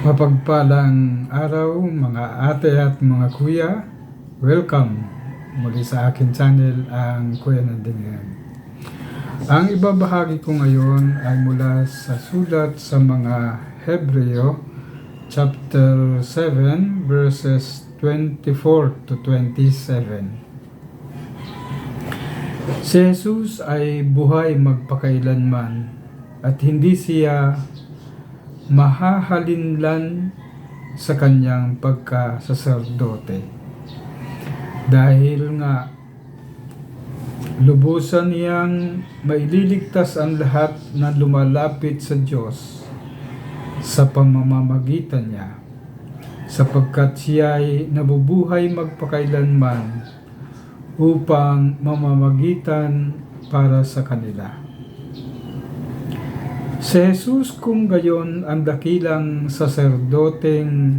Mapagpalang araw mga ate at mga kuya. Welcome muli sa akin channel ang Kuya Nandingan. Ang ibabahagi ko ngayon ay mula sa sulat sa mga Hebreo chapter 7 verses 24 to 27. Si Jesus ay buhay magpakailanman at hindi siya mahahalinlan sa kanyang pagkasaserdote. Dahil nga lubusan niyang maililigtas ang lahat na lumalapit sa Diyos sa pamamamagitan niya sapagkat siya ay nabubuhay magpakailanman upang mamamagitan para sa kanila. Si Jesus kung gayon ang dakilang saserdoteng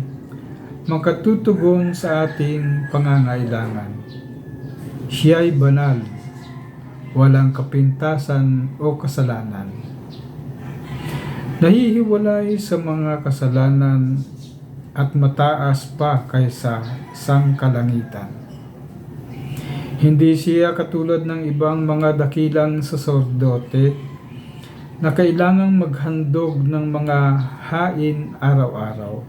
makatutugon sa ating pangangailangan. Siya ay banal, walang kapintasan o kasalanan. Nahihiwalay sa mga kasalanan at mataas pa kaysa sangkalangitan. Hindi siya katulad ng ibang mga dakilang saserdote na kailangang maghandog ng mga hain araw-araw.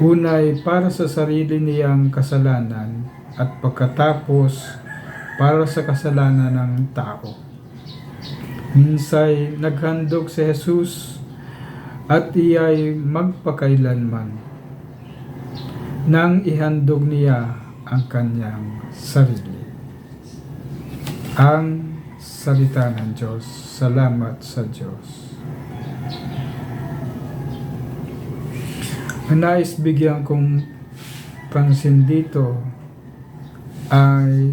Unay para sa sarili niyang kasalanan at pagkatapos para sa kasalanan ng tao. Minsay naghandog si Jesus at iya'y magpakailanman nang ihandog niya ang kanyang sarili. Ang salita ng Diyos. Salamat sa Diyos. Ang nais bigyan kong pansin dito ay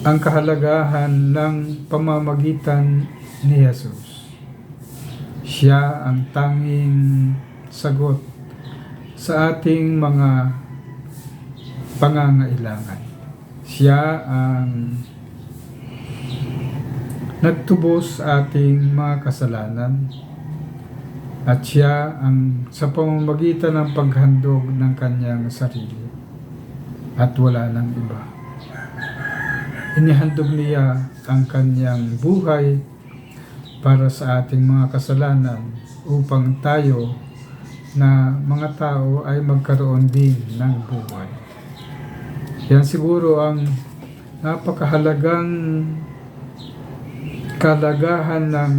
ang kahalagahan ng pamamagitan ni Jesus. Siya ang tanging sagot sa ating mga pangangailangan. Siya ang nagtubos sa ating mga kasalanan at siya ang sa pamamagitan ng paghandog ng kanyang sarili at wala ng iba. Inihandog niya ang kanyang buhay para sa ating mga kasalanan upang tayo na mga tao ay magkaroon din ng buhay. Yan siguro ang napakahalagang kalagahan ng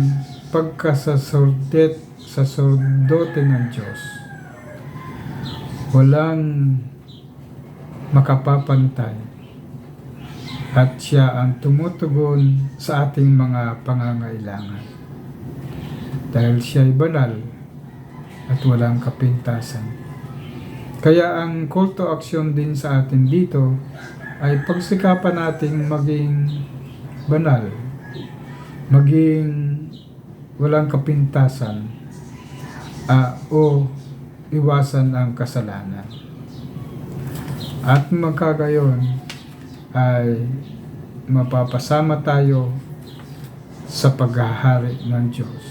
pagkasasordet sa sordote ng Diyos. Walang makapapantay at siya ang tumutugon sa ating mga pangangailangan. Dahil siya ay banal at walang kapintasan. Kaya ang call to action din sa atin dito ay pagsikapan nating maging banal, maging walang kapintasan, uh, o iwasan ang kasalanan. At magkagayon ay mapapasama tayo sa paghahari ng Diyos.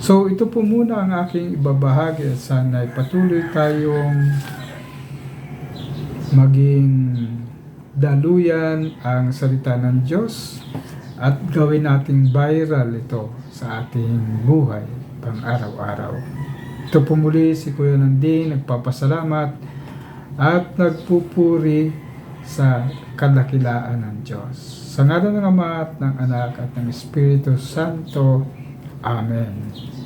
So ito po muna ang aking ibabahagi at sana patuloy tayong maging daluyan ang salita ng Diyos at gawin nating viral ito sa ating buhay pang araw-araw. Ito po muli si Kuya Nanding nagpapasalamat at nagpupuri sa kadakilaan ng Diyos. Sa ngalan ng Ama at ng Anak at ng Espiritu Santo. Amen.